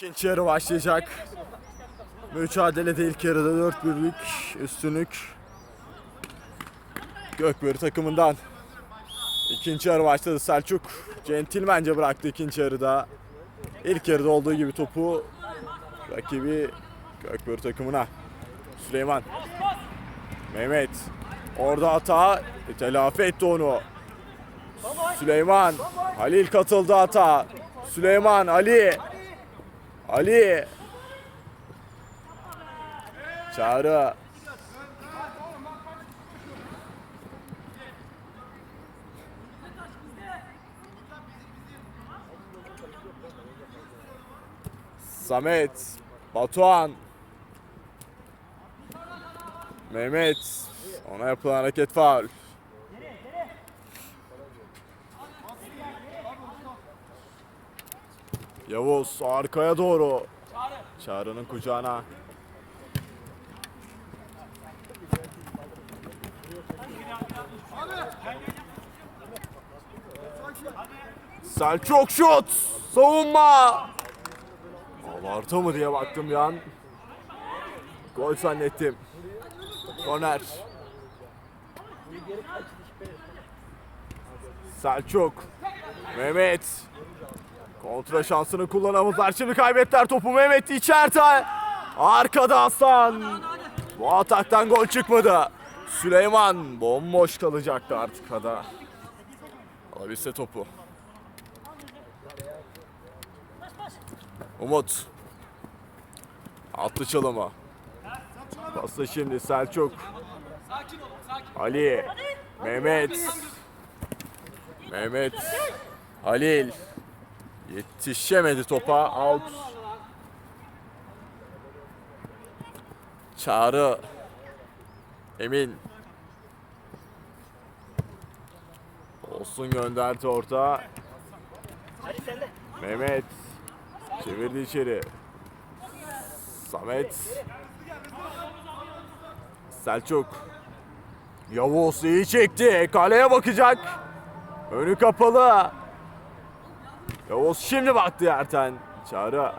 İkinci yarı başlayacak. Mücadelede ilk yarıda 4 birlik üstünlük. Gökberi takımından. İkinci yarı başladı Selçuk. Centilmence bıraktı ikinci yarıda. İlk yarıda olduğu gibi topu rakibi Gökberi takımına. Süleyman. Mehmet. Orada hata. E, telafi etti onu. Süleyman. Halil katıldı hata. Süleyman, Ali. Ali. Çağrı. Samet. Batuhan. Mehmet. Ona yapılan hareket faul. Yavuz arkaya doğru. Çağrı'nın kucağına. Selçuk şut. Savunma. Abartı mı diye baktım yan. Gol zannettim. Korner. Selçuk. Mehmet. Kontra şansını kullanamadılar. Şimdi kaybettiler topu. Mehmet içeride. Arkada Hasan. Bu ataktan gol çıkmadı. Süleyman bomboş kalacaktı artık ada. Alabilse topu. Umut. Attı çalımı. Pasta şimdi Selçuk. Ali. Mehmet. Mehmet. Halil. Yetişemedi topa. Out. Çağrı. Emin. Olsun gönderdi orta. Mehmet. Çevirdi içeri. Samet. Selçuk. Yavuz iyi çekti. Kaleye bakacak. Önü kapalı. Yavuz şimdi baktı Erten. Çağrı.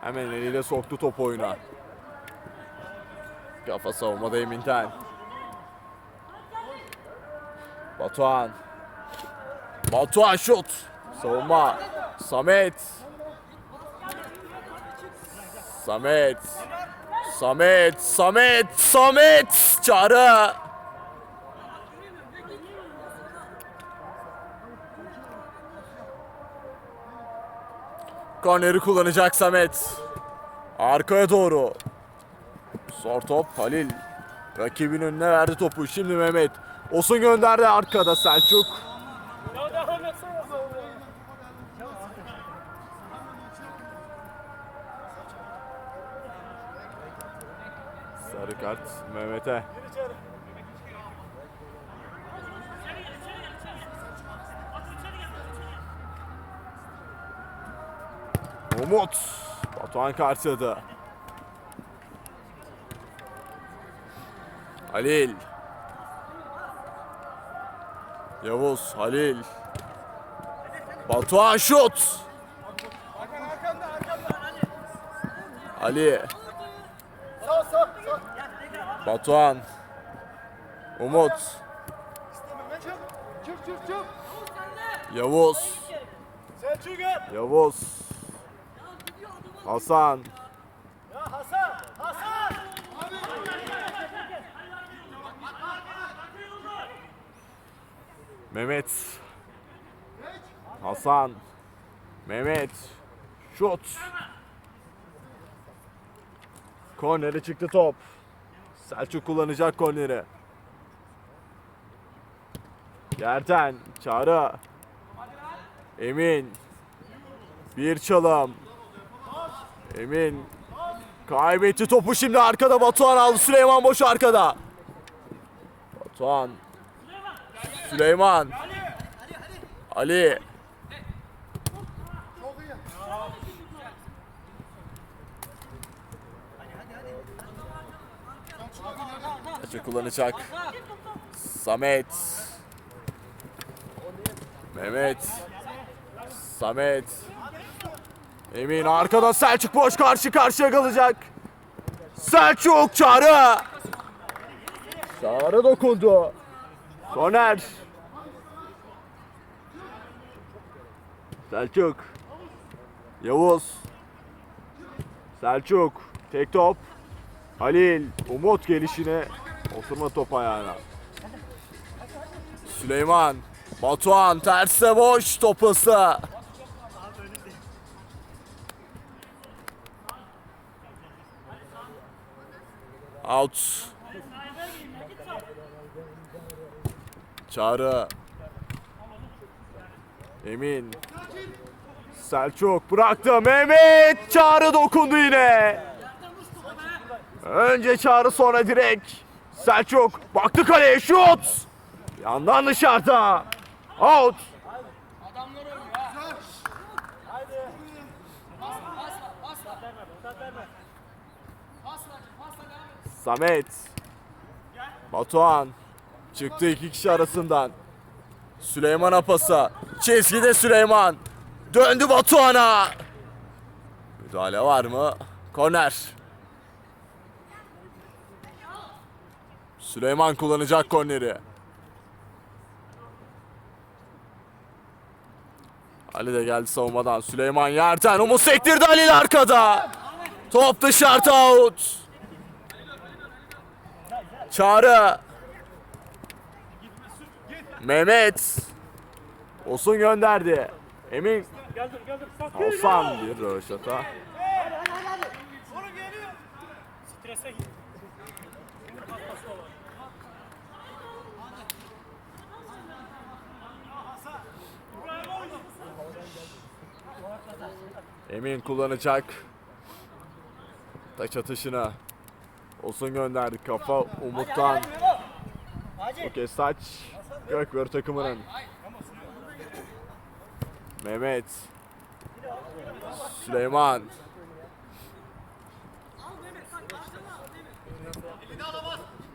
Hemen eliyle soktu top oyuna. Kafa savunmada Emin'ten. Batuhan. Batuhan şut. Savunma. Samet. Samet. Samet. Samet. Samet. Çağrı. Korneri kullanacak Samet. Arkaya doğru. Zor top Halil. Rakibin önüne verdi topu. Şimdi Mehmet. Osun gönderdi arkada Selçuk. Sarı kart Mehmet'e. Umut. Batuhan karşıladı. Halil. Yavuz, Halil. Batuhan şut. Ali. Batuhan. Umut. Yavuz. Yavuz. Hasan. Ya Hasan. Hasan. Mehmet. Hasan. Mehmet. Şut. Kornere çıktı top. Selçuk kullanacak korneri. Yerten. Çağrı. Emin. Bir çalım. Emin. Kaybetti topu şimdi arkada Batuhan aldı. Süleyman boş arkada. Batuhan. Süleyman. Ali. Maçı kullanacak. Samet. Mehmet. Samet. Emin arkada Selçuk boş karşı karşıya kalacak. Selçuk Çağrı. Çağrı dokundu. Soner. Selçuk. Yavuz. Selçuk. Tek top. Halil. Umut gelişine. Oturma top ayağına. Süleyman. Batuhan terse boş topası. Out. Çağrı. Emin. Selçuk bıraktı. Mehmet Çağrı dokundu yine. Önce Çağrı sonra direkt. Selçuk baktı kaleye şut. Yandan dışarıda. Out. Samet. Batuhan. Çıktı iki kişi arasından. Süleyman Apasa. Çizgide Süleyman. Döndü Batuhan'a. Müdahale var mı? Korner. Süleyman kullanacak korneri. Ali de geldi savunmadan. Süleyman yerden. Umut sektirdi Halil arkada. Top dışarıda out. Çağrı. Mehmet. Osun gönderdi. Emin. Hasan bir röveşata. Emin kullanacak. Taç atışına. Osun gönderdi. Kafa Umut'tan. Bu kez taç. Gökbör takımının. Mehmet. Süleyman.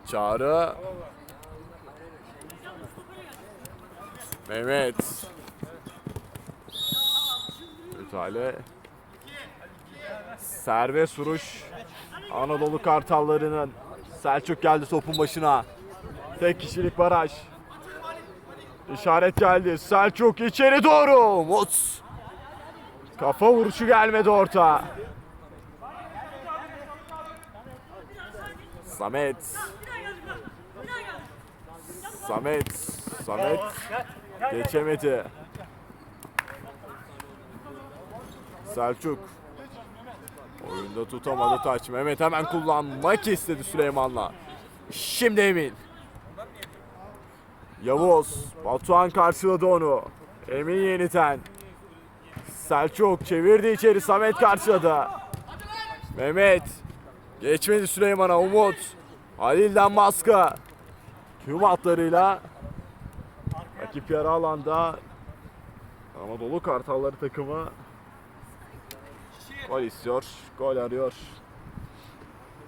Çağrı. Mehmet. Müdahale. Serbest vuruş. Anadolu Kartalları'nın Selçuk geldi topun başına. Tek kişilik baraj. İşaret geldi. Selçuk içeri doğru. Umut. Kafa vuruşu gelmedi orta. Samet. Samet. Samet. Geçemedi. Selçuk. Oyunda tutamadı taç. Mehmet hemen kullanmak istedi Süleyman'la. Şimdi Emin. Yavuz. Batuhan karşıladı onu. Emin yeniden. Selçuk çevirdi içeri. Samet karşıladı. Mehmet. Geçmedi Süleyman'a. Umut. Halil'den baskı. Tüm hatlarıyla rakip yarı alanda Anadolu Kartalları takımı Gol istiyor. Gol arıyor.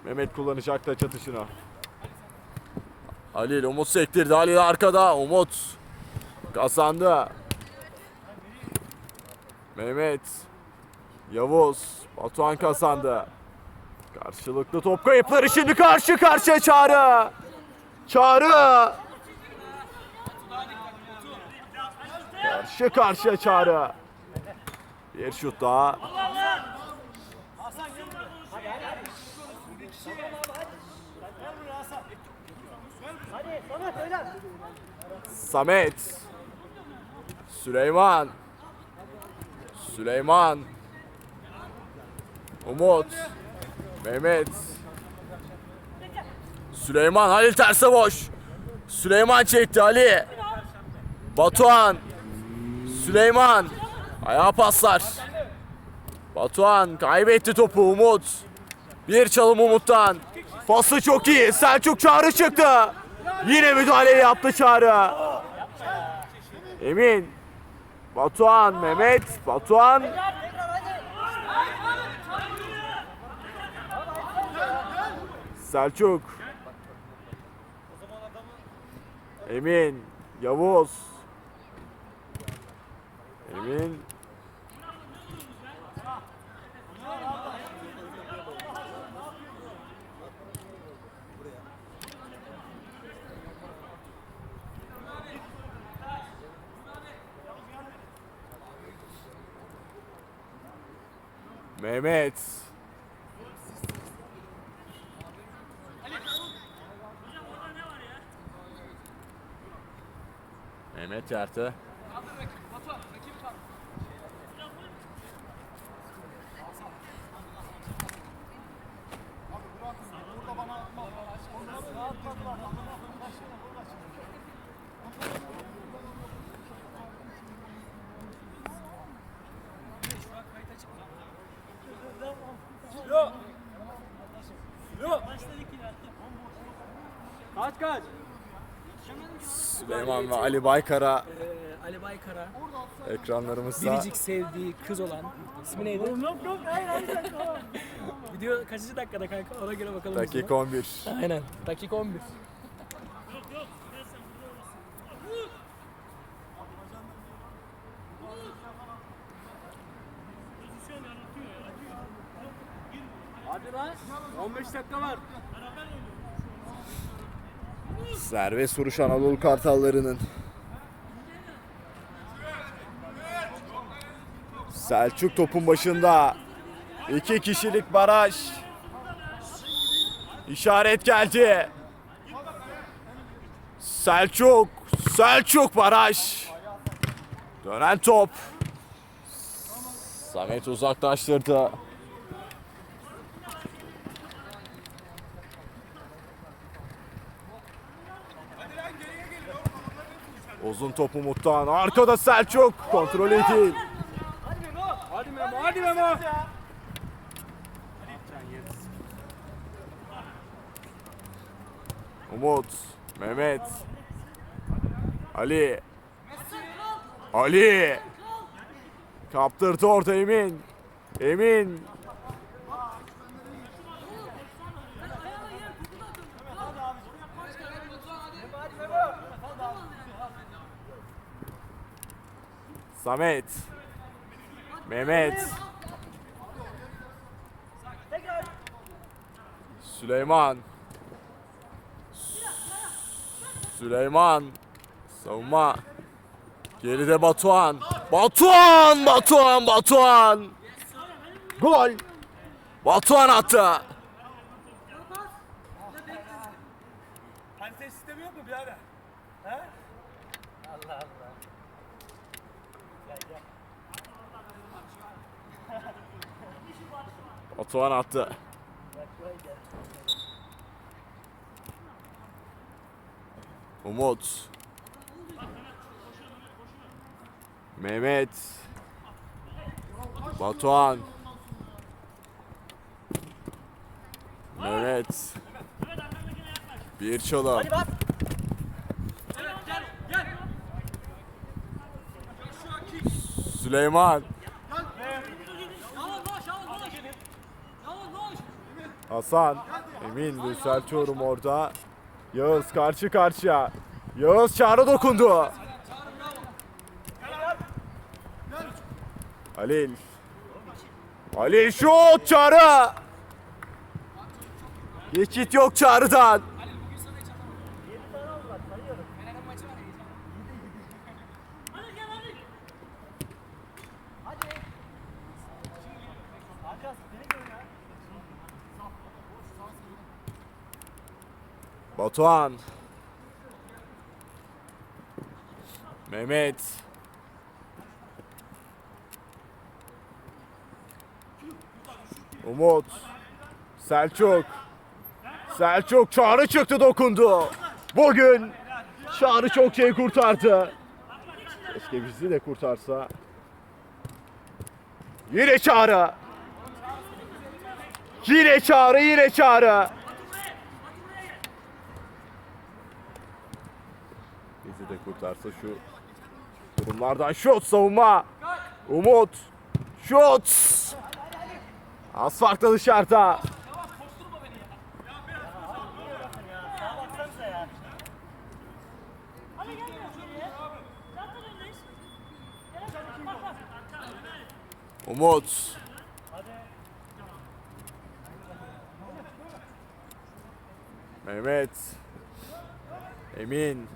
Mehmet kullanacak da çatışına. Halil Umut sektirdi. Halil arkada. Umut kazandı. Mehmet. Yavuz. Batuhan kazandı. Karşılıklı top kayıpları şimdi karşı karşıya Çağrı. Çağrı. Karşı karşıya Çağrı. Bir şut daha. Hasan gel buraya. Hadi hadi. Bir kişi. Gel buraya Hasan. Hadi sana söyle. Samet. Süleyman. Süleyman. Umut. Mehmet. Süleyman Halil terse boş. Süleyman çekti Ali. Batuhan. Süleyman. Ayağa paslar. Batuhan kaybetti topu Umut. Bir çalım Umut'tan. Pası çok iyi. Selçuk Çağrı çıktı. Yine müdahale yaptı Çağrı. Emin. Batuhan, Mehmet, Batuhan. Selçuk. Emin, Yavuz. Emin. Mehmet. Mehmet yerde. Kaç? Süleyman ve Ali Baykar'a Ee, Ali Baykara, ekranlarımızda. biricik sevdiği kız olan ismi neydi? Yok yok hayır hayır. Video kaçıncı dakikada kanka? Ona göre bakalım. biz Dakika buna. 11. Aynen. Dakika 11. Hadi lan. 15 dakika var. Serbest vuruş Anadolu Kartalları'nın. Selçuk topun başında. İki kişilik baraj. İşaret geldi. Selçuk. Selçuk baraj. Dönen top. Samet uzaklaştırdı. Uzun top Umut'tan. Arkada Selçuk. Kontrol edil. Hadi Memo hadi Memo. Umut. Mehmet. Ali. Ali. Kaptırdı orta Emin. Emin. Samet. Mehmet. Süleyman. Süleyman. Savunma. Geride Batuhan. Batuhan! Batuhan! Batuhan! Gol! Batuhan attı. Batuhan attı. Umut. Mehmet. Batuhan. Mehmet. Bir çalım. Süleyman. Hasan. Emin düzeltiyorum orada. Yağız karşı karşıya. Yağız çağrı dokundu. Halil. Halil şut çağrı. Geçit yok çağrıdan. Batuhan. Mehmet. Umut. Selçuk. Selçuk çağrı çıktı dokundu. Bugün çağrı çok şey kurtardı. Keşke bizi de kurtarsa. Yine çağrı. Yine çağrı, yine çağrı. Kurtarsa şu durumlardan şut savunma. Umut. Şut. Az farklı dışarıda. Umut. Mehmet. Emin.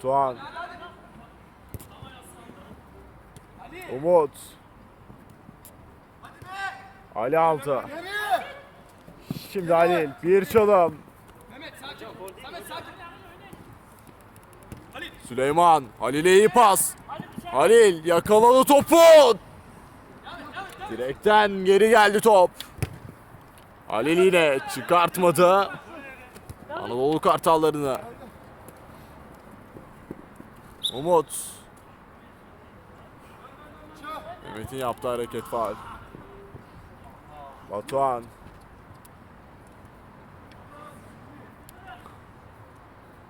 Batuhan. Umut. Ali altı. Şimdi Halil bir çalım. Süleyman Halil'e iyi pas. Halil yakaladı topu. Direkten geri geldi top. Halil yine çıkartmadı. Anadolu Kartallarını. Umut. Mehmet'in yaptığı hareket faal. Batuhan.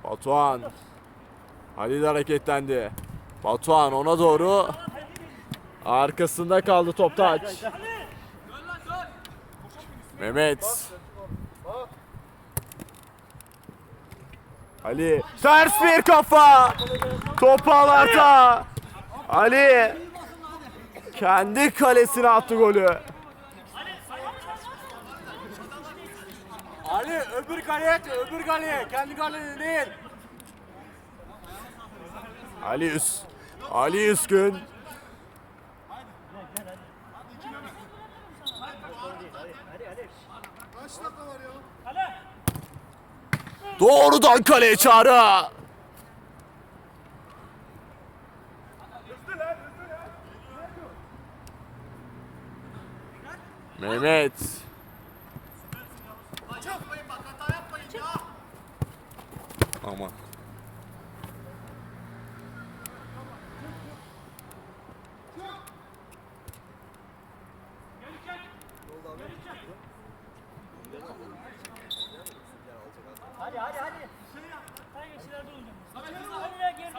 Batuhan. Halil hareketlendi. Batuhan ona doğru. Arkasında kaldı top taç. Mehmet. Ali ters bir kafa. Top ağlarda. Ali kendi kalesine attı golü. Ali öbür kaleye öbür kaleye. Kendi kaleye değil. Ali Üs. Ali Üskün. Doğrudan kaleye çağrı. Mehmet. Aman. Hadi hadi hadi. Sen geçilerde olacağım. Hadi ver geri.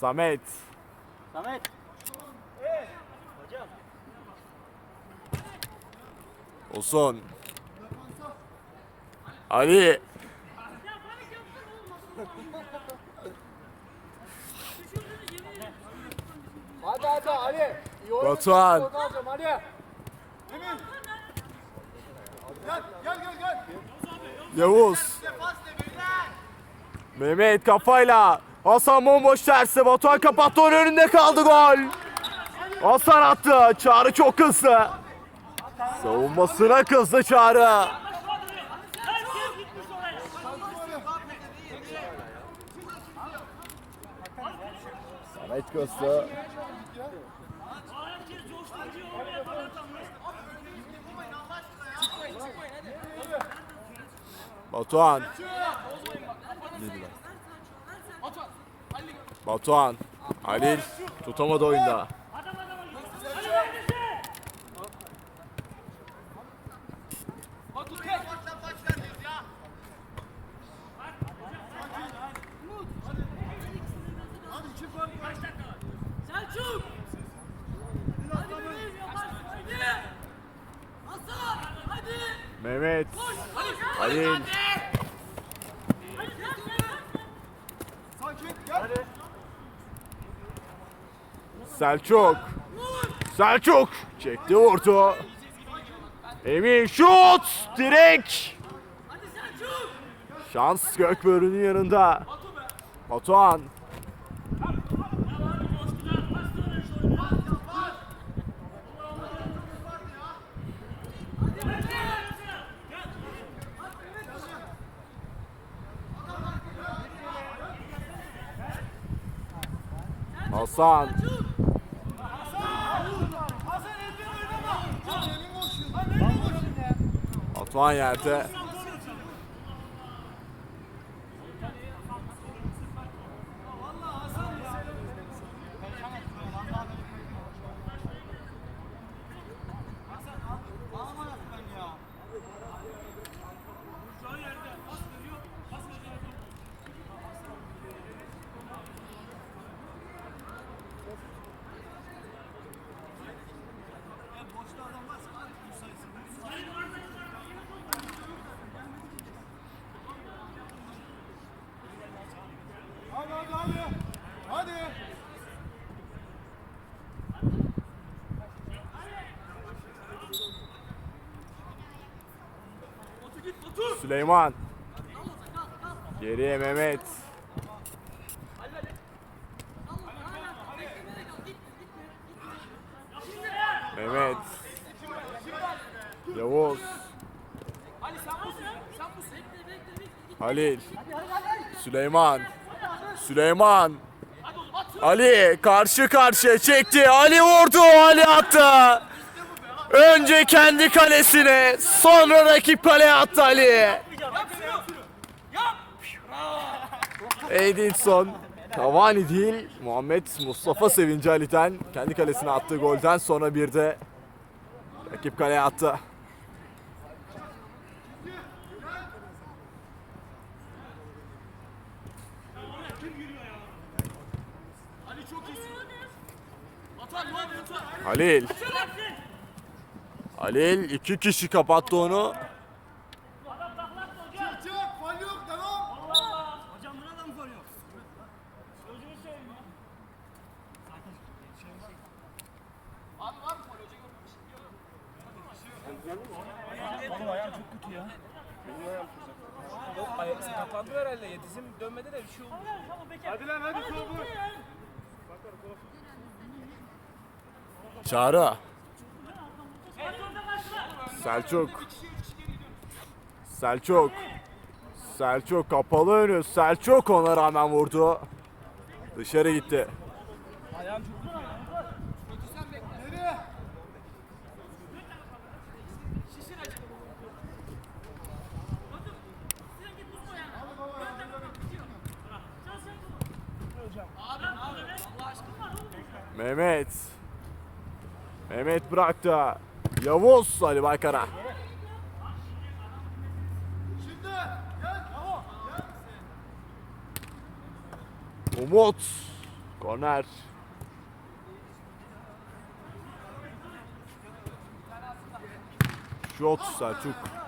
Samet. Samet. Hocam. Olsun. Ali. Hadi hadi Ali. Batuhan. Alacağım hadi. Emin. Gel gel gel gel. Yavuz. Mehmet kafayla. Hasan bomboş tersi. Batuhan kapattı onun önünde kaldı gol. Hasan attı. Çağrı çok hızlı. Savunmasına kızdı Çağrı. Samet kızdı. Batuhan. Dediler. Batuhan. Halil tutamadı oyunda. Mehmet. Halil. Selçuk. Selçuk. Çekti vurdu. Emin şut. Direk. Şans Gökbörü'nün yanında. Batuhan. Hasan. Batuhan yerde. Hadi hadi hadi. Hadi. Süleyman. Geriye Mehmet. Mehmet. Yavuz. Halil. Süleyman. Süleyman. Ali karşı karşıya çekti. Ali vurdu. Ali attı. Önce kendi kalesine, sonra rakip kaleye attı Ali. Edinson Cavani değil Muhammed Mustafa Sevinci Ali'den kendi kalesine attığı golden sonra bir de rakip kaleye attı. Halil. Halil iki kişi kapattı onu. Hocam buna da mı koruyor? Sözünü söyleyeyim ya. Yok ay- sakatlandı herhalde ya. Dizim dönmedi de bir şey oldu. Hadi lan hadi kovboy. Çağrı. Selçuk. Selçuk. Selçuk kapalı önü. Selçuk ona rağmen vurdu. Dışarı gitti. Mehmet. Mehmet bıraktı. Yavuz Ali Baykara. Umut. Korner. Şut Selçuk.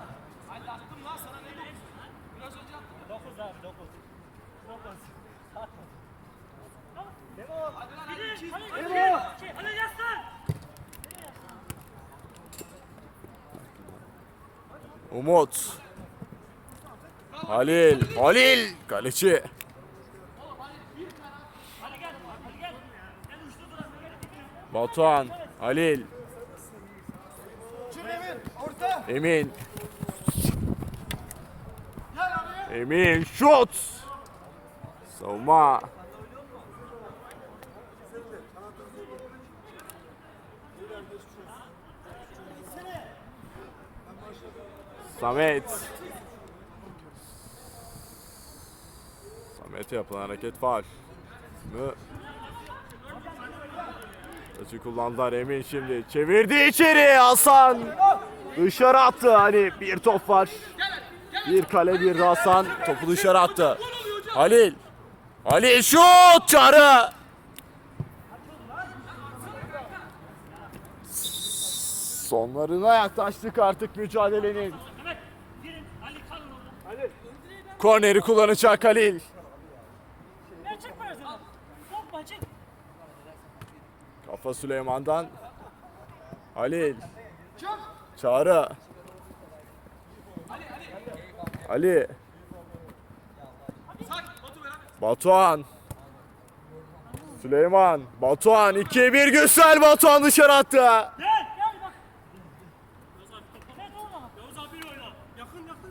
Umut. Halil. Halil. Kaleci. Batuhan. Halil. Emin. Emin şut. Savunma. Samet. Samet'e yapılan hareket faul. Mı? Taçı kullandılar Emin şimdi. Çevirdi içeri Hasan. Dışarı attı hani bir top var. Bir kale bir Hasan. Topu dışarı attı. Halil. Halil şut çarı. Sonlarına yaklaştık artık mücadelenin. Evet. Girin. Ali kalın orada. Korneri kullanacak Halil. Kafa Süleyman'dan. Halil. Çağrı. Ali. Batuhan. Süleyman. Batuhan. 2'ye 1 Gürsel. Batuhan dışarı attı. Gel. Gel bak. Yavuz abi topa net olma. Yavuz abi bir oyna. Yakın yakın.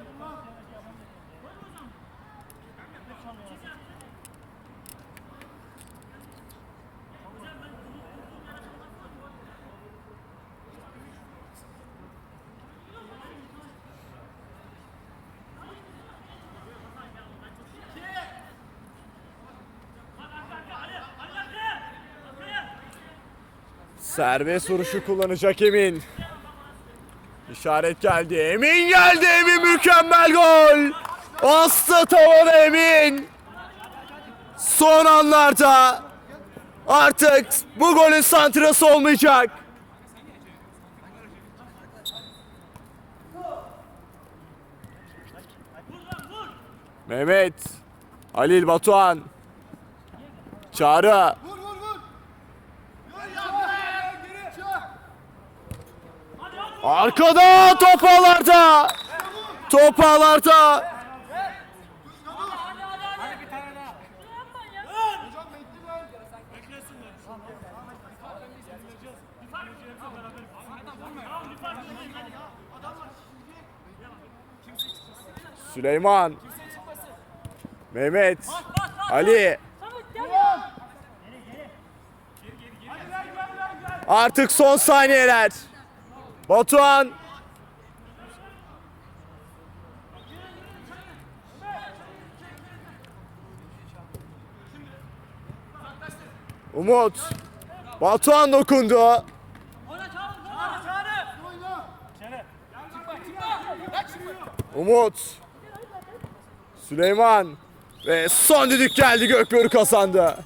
Serbest vuruşu kullanacak Emin. İşaret geldi. Emin geldi. Emin mükemmel gol. Astı tavana Emin. Son anlarda artık bu golün santrası olmayacak. Mehmet. Halil Batuhan. Çağrı. Arkada top ağlarda. Top ağlarda. Süleyman. Mehmet. Ali. Artık son saniyeler. Batuhan. Umut. Batuhan dokundu. Umut. Süleyman. Ve son düdük geldi Gökbörü kazandı.